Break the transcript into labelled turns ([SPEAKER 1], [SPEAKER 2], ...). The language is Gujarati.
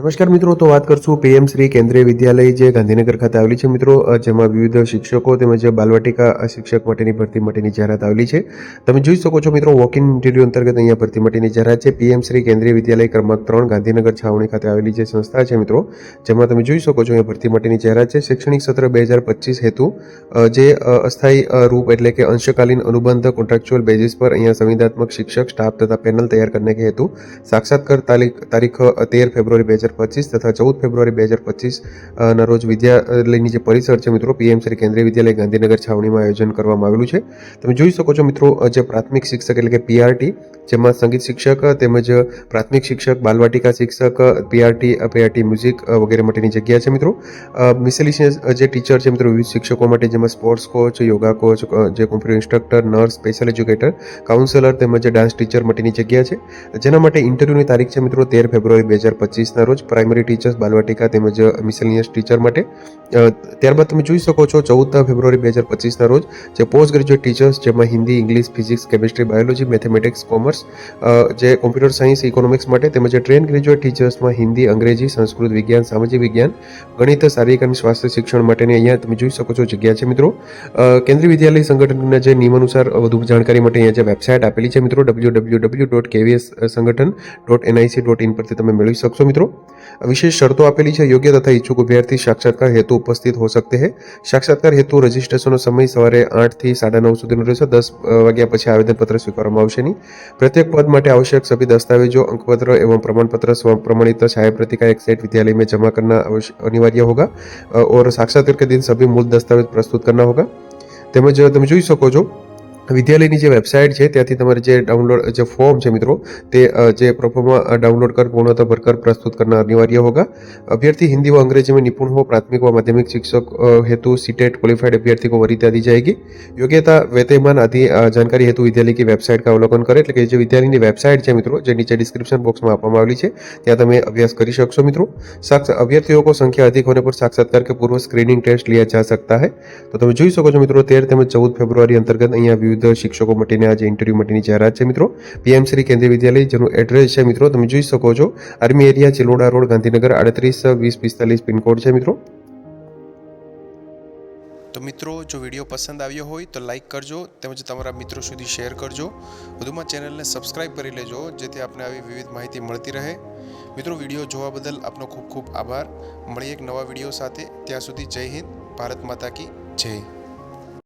[SPEAKER 1] નમસ્કાર મિત્રો, તો વાત કરશું પીએમ શ્રી કેન્દ્રીય વિદ્યાલય જે ગાંધીનગર ખાતે આવેલી છે. મિત્રો જેમાં વિવિધ શિક્ષકો તેમજ બાલવાટિકા શિક્ષક માટેની ભરતી માટેની જાહેરાત આવેલી છે. તમે જોઈ શકો છો મિત્રો વોક ઇન ઇન્ટરવ્યૂ અંતર્ગત અહીંયા ભરતી માટેની જાહેરાત છે. પીએમ શ્રી કેન્દ્રીય વિદ્યાલય ક્રમાંક ત્રણ ગાંધીનગર છાવણી ખાતે આવેલી જે સંસ્થા છે મિત્રો, જેમાં તમે જોઈ શકો છો અહીંયા ભરતી માટેની જાહેરાત છે. શૈક્ષણિક સત્ર બે હજાર પચીસ હેતુ જે અસ્થાયી રૂપ એટલે કે અંશકાલીન અનુબંધ કોન્ટ્રાક્ચ્યુઅલ બેઝિસ પર અહીંયા સંવિધાત્મક શિક્ષક સ્ટાફ તથા પેનલ તૈયાર કરને કે હેતુ, સાક્ષાત્કાર તારીખ તારીખ તેર ફેબ્રુઆરી બે હજાર પચીસ તથા ચૌદ ફેબ્રુઆરી બે હજાર પચીસના રોજ વિદ્યાલયની જે પરિસર છે મિત્રો, પીએમ શ્રી કેન્દ્રીય વિદ્યાલય ગાંધીનગર છાવણીમાં આયોજન કરવામાં આવેલું છે. તમે જોઈ શકો છો મિત્રો જે પ્રાથમિક શિક્ષક એટલે કે પીઆરટી જેમાં સંગીત શિક્ષક, તેમજ પ્રાથમિક શિક્ષક, બાલવાટિકા શિક્ષક, પીઆરટી પીઆરટી મ્યુઝિક વગેરે માટેની જગ્યા છે મિત્રો. મિસેલિશિયસ જે ટીચર છે મિત્રો, વિવિધ શિક્ષકો માટે, જેમાં સ્પોર્ટ્સ કોચ, યોગા કોચ જે computer instructor, nurse, special educator, counsellor, તેમજ ડાન્સ ટીચર માટેની જગ્યા છે. જેના માટે ઇન્ટરવ્યૂની તારીખ છે મિત્રો, તેર ફેબ્રુઆરી બે હજાર પચીસના રોજ પ્રાઇમરી ટીચર્સ, બાલવાટિકા તેમજ મિસેલિનિયસ ટીચર માટે. ત્યારબાદ તમે જોઈ શકો છો, ચૌદ ફેબ્રુઆરી બે હજાર પચીસના રોજ જે પોસ્ટ ગ્રેજ્યુએટ ટીચર્સ, જેમાં Hindi, English, physics, chemistry, biology, mathematics, commerce જે કોમ્પ્યુટર સાયન્સ ઇકોનોમિક્સ માટે તેમજ ટ્રેન ગ્રેજ્યુએટ ટીચર્સમાં હિન્દી અંગ્રેજી સંસ્કૃત વિજ્ઞાન સામાજિક વિજ્ઞાન ગણિત શારીરિક અને સ્વાસ્થ્ય શિક્ષણ માટેની અહીંયા તમે જોઈ શકો છો જગ્યા છે મિત્રો અ, કેન્દ્રીય વિદ્યાલય સંગઠનના જે નિયમ અનુસાર વધુ જાણકારી માટે અહીંયા જે વેબસાઇટ આપેલી છે મિત્રો W W W dot KVS Sangathan dot NIC dot in પરથી તમે મેળવી શકશો મિત્રો વિશેષ શરતો આપેલી છે યોગ્ય તથા ઈચ્છુક અભ્યર્થી સાક્ષાત્કાર હેતુ ઉપસ્થિત હો सकते हैं સાક્ષાત્કાર હેતુ રજિસ્ટ્રેશનનો સમય સવારે આઠથી સાડા નવ સુધીનો રહેશે દસ અ, વાગ્યા પછી આવેદનપત્ર સ્વીકારવામાં આવશે નહીં પ્રત્યેક પદ માટે आवश्यक सभी दस्तावेजों अंकपत्र एवं प्रमाण पत्र स्व प्रमाणित छायाप्रति का एक सेट विद्यालय में जमा करना अवश्य- अनिवार्य होगा अ, और साक्षात्कार के दिन सभी मूल दस्तावेज प्रस्तुत करना होगा તેમજ તમે જોઈ શકો છો વિદ્યાલયની જે વેબસાઇટ છે, ત્યાંથી તમારે જે ડાઉનલોડ જે ફોર્મ છે મિત્રો, તે જે પ્રોફોર્મમાં ડાઉનલોડ કર, પૂર્ણતા ભરકર પ્રસ્તુત કરના અનિવાર્ય હોગા. અભ્यर्थी हिंदी व अंग्रेजी में निपुण हो प्राथमिक व माध्यमिक शिक्षक हेतु सीटेट क्वालिफाइड अभ्यर्थी को वरीते दी जाएगी योग्यता वेतमान आदि जानकारी हेतु विद्यालय की वेबसाइट का अवलोकन करे એટલે કે જે વિદ્યાલયની વેબસાઇટ છે મિત્રો, જે નીચે ડિસ્ક્રિપ્શન બોક્સમાં આપવામાં આવેલી છે, ત્યાં તમે અભ્યાસ કરી શકશો મિત્રો. સાક્ષ, અભ્યર્થીઓ કો સંખ્યા અધિક હોને પર સાક્ષાત્કાર કે પૂર્વ સ્ક્રીનિંગ ટેસ્ટ लिया जा सकता है તો તમે જોઈ શકો છો મિત્રો 13 તેમજ 14 ફેબ્રુઆરી અંતર્ગત અહીંયા વિવિધ શિક્ષકો માટેની આજે ઇન્ટરવ્યૂ માટેની જાહેરાત છે મિત્રો. પીએમ શ્રી કેન્દ્રીય વિદ્યાલય જેનું એડ્રેસ છે મિત્રો. તમે જોઈ શકો છો. Army area, Chiloda road, Gandhinagar, આડત્રીસ, વીસ, પિસ્તાલીસ પિનકોડ છે મિત્રો.
[SPEAKER 2] તો મિત્રો, જો વીડિયો પસંદ આવ્યો હોય તો લાઈક કરજો તેમજ તમારા મિત્રો સુધી શેર કરજો. વધુમાં ચેનલને સબસ્ક્રાઇબ કરી લેજો, જેથી આપને આવી વિવિધ માહિતી મળતી રહે. મિત્રો, વીડિયો જોવા બદલ આપનો ખૂબ ખૂબ આભાર. મળીએ એક નવા વીડિયો સાથે. ત્યાં સુધી જય હિન્દ, ભારત માતા કી જય.